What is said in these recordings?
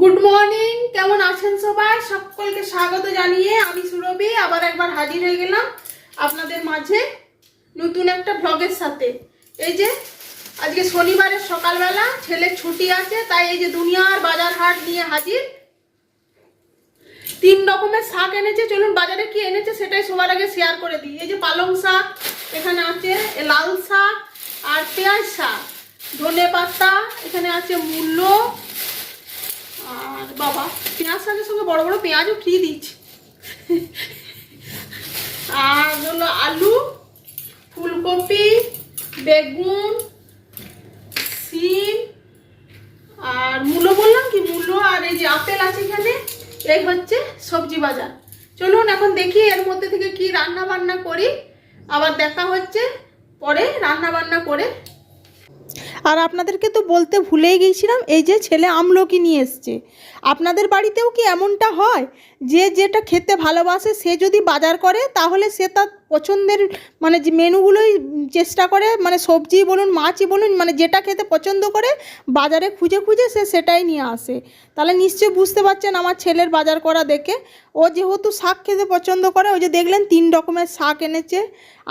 Good morning কেমন আছেন সবাই? সকলকে স্বাগত জানিয়ে আমি সুরভি, আবার একবার হাজির হয়ে গেলাম আপনাদের মাঝে নতুন একটা ব্লগের সাথে। এই যে, আজকে শনিবারের সকালবেলা, ছেলের ছুটি আছে, তাই এই যে দুনিয়ার বাজার হাট নিয়ে হাজির। তিন রকমের শাক এনেছে, চলুন বাজারে কি এনেছে সেটাই সবার আগে শেয়ার করে দিই। এই যে পালং শাক এখানে আছে লাল শাক আর পেঁয়াজ শাক। ধনে পাতা, এখানে আছে মূলো আর বাবা, পেঁয়াজ শাকের সঙ্গে বড় বড় পেঁয়াজও ফ্রি দিচ্ছে? আর হলো আলু, ফুলকপি, বেগুন, সিম, আর মূলো বললাম কি, মূলো আর এই যে আপেল আছে এখানে, এই হচ্ছে সবজি বাজার। চলুন এখন দেখি এর মধ্যে থেকে কি রান্না বান্না করি। আবার দেখা হচ্ছে পরে রান্না বান্না করে আর আপনাদেরকে তো বলতে ভুলেই গিয়েছিলাম, এই যে ছেলে আমলকি নিয়ে এসছে। আপনাদের বাড়িতেও কি এমনটা হয়? যে যেটা খেতে ভালোবাসে সে যদি বাজার করে, তাহলে সে তার পছন্দের মানে যে মেনুগুলোই চেষ্টা করে মানে সবজি বলুন, মাছই বলুন মানে যেটা খেতে পছন্দ করে, বাজারে খুঁজে খুঁজে সে সেটাই নিয়ে আসে। তাহলে নিশ্চয়ই বুঝতে পারছেন আমার ছেলের বাজার করা দেখে। ও যেহেতু শাক খেতে পছন্দ করে, ওই যে দেখলেন তিন রকমের শাক এনেছে,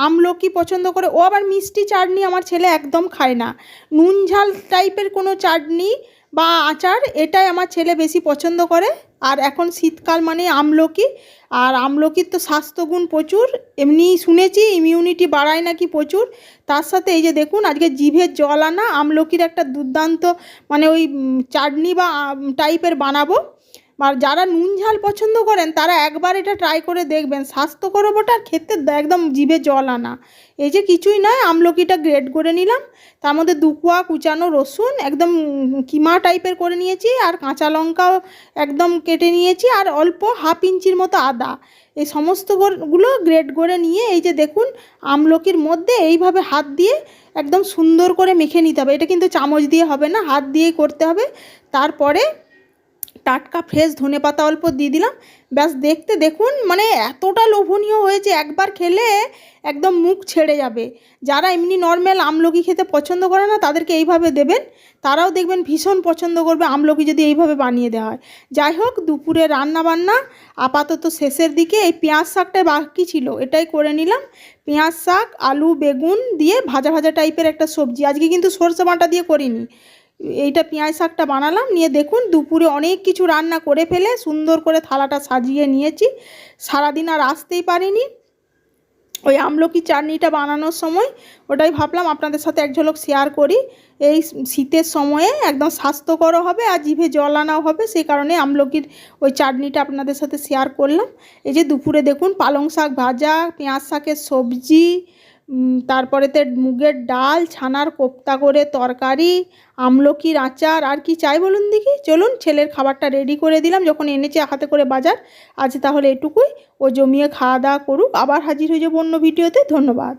আমলকি পছন্দ করে, ও আবার মিষ্টি চাটনি আমার ছেলে একদম খায় না। নুন ঝাল টাইপের কোনো চাটনি বা আচার, এটাই আমার ছেলে বেশি পছন্দ করে। আর এখন শীতকাল মানে আমলকি। আর আমলকির তো স্বাস্থ্যগুণ প্রচুর। এমনি শুনেছি ইমিউনিটি বাড়ায় নাকি প্রচুর। তার সাথে এই যে দেখুন, আজকে জিভের জল আনা, আমলকির একটা দুর্দান্ত মানে ওই চাটনি বা টাইপের বানাবো। আর যারা নুন ঝাল পছন্দ করেন, তারা একবার এটা ট্রাই করে দেখবেন। স্বাস্থ্যকর ওটা খেতে একদম জিভে জল আনা। এই যে কিছুই নয়, আমলকিটা গ্রেড করে নিলাম। তার মধ্যে দুকুয়া কুচানো রসুন, একদম কিমা টাইপের করে নিয়েছি, আর কাঁচা লঙ্কাও একদম কেটে নিয়েছি, আর অল্প হাফ ইঞ্চির মতো আদা। এই সমস্ত গর- গুলো গ্রেড করে নিয়ে, এই যে দেখুন, আমলকির মধ্যে এইভাবে হাত দিয়ে একদম সুন্দর করে মেখে নিতে হবে। এটা কিন্তু চামচ দিয়ে হবে না, হাত দিয়েই করতে হবে। তারপরে টাটকা ফ্রেশ ধনে পাতা অল্প দিয়ে দিলাম। ব্যাস দেখতে দেখুন মানে এতটা লোভনীয় হয়েছে, একবার খেলে একদম মুখ ছেড়ে যাবে। যারা এমনি নর্মাল আমলকি খেতে পছন্দ করে না, তাদেরকে এইভাবে দেবেন। তারাও দেখবেন ভীষণ পছন্দ করবে আমলকি যদি এইভাবে বানিয়ে দেওয়া হয়। যাই হোক, দুপুরে রান্না বান্না আপাতত শেষের দিকে এই পেঁয়াজ শাকটা বাকি ছিল, এটাই করে নিলাম। পেঁয়াজ শাক, আলু, বেগুন দিয়ে ভাজা ভাজা টাইপের একটা সবজি। আজকে কিন্তু সরষে বাটা দিয়ে করিনি। এইটা পেঁয়াজ শাকটা বানালাম, নিয়ে দেখুন দুপুরে অনেক কিছু রান্না করে ফেলে, সুন্দর করে থালাটা সাজিয়ে নিয়েছি। সারাদিন আর আসতেই পারিনি। ওই আমলকি চাটনিটা বানানোর সময় ওটাই ভাবলাম আপনাদের সাথে এক ঝলক শেয়ার করি। এই শীতের সময়ে একদম স্বাস্থ্যকরও হবে আর জিভে জল আনাও হবে, সেই কারণে আমলকির ওই চাটনিটা আপনাদের সাথে শেয়ার করলাম। এই যে দুপুরে দেখুন পালং শাক ভাজা, পেঁয়াজ শাকের সবজি তারপরেতে মুগের ডাল, ছানার কোপ্তা করে তরকারি, আমলকির আচার, আর কি চাই বলুন দেখি? চলুন, ছেলের খাবারটা রেডি করে দিলাম, যখন এনেছে হাতে করে বাজার। আজ তাহলে এটুকুই। ও জমিয়ে খাওয়া দাওয়া করুক। আবার হাজির হয়ে যাব অন্য ভিডিওতে ধন্যবাদ।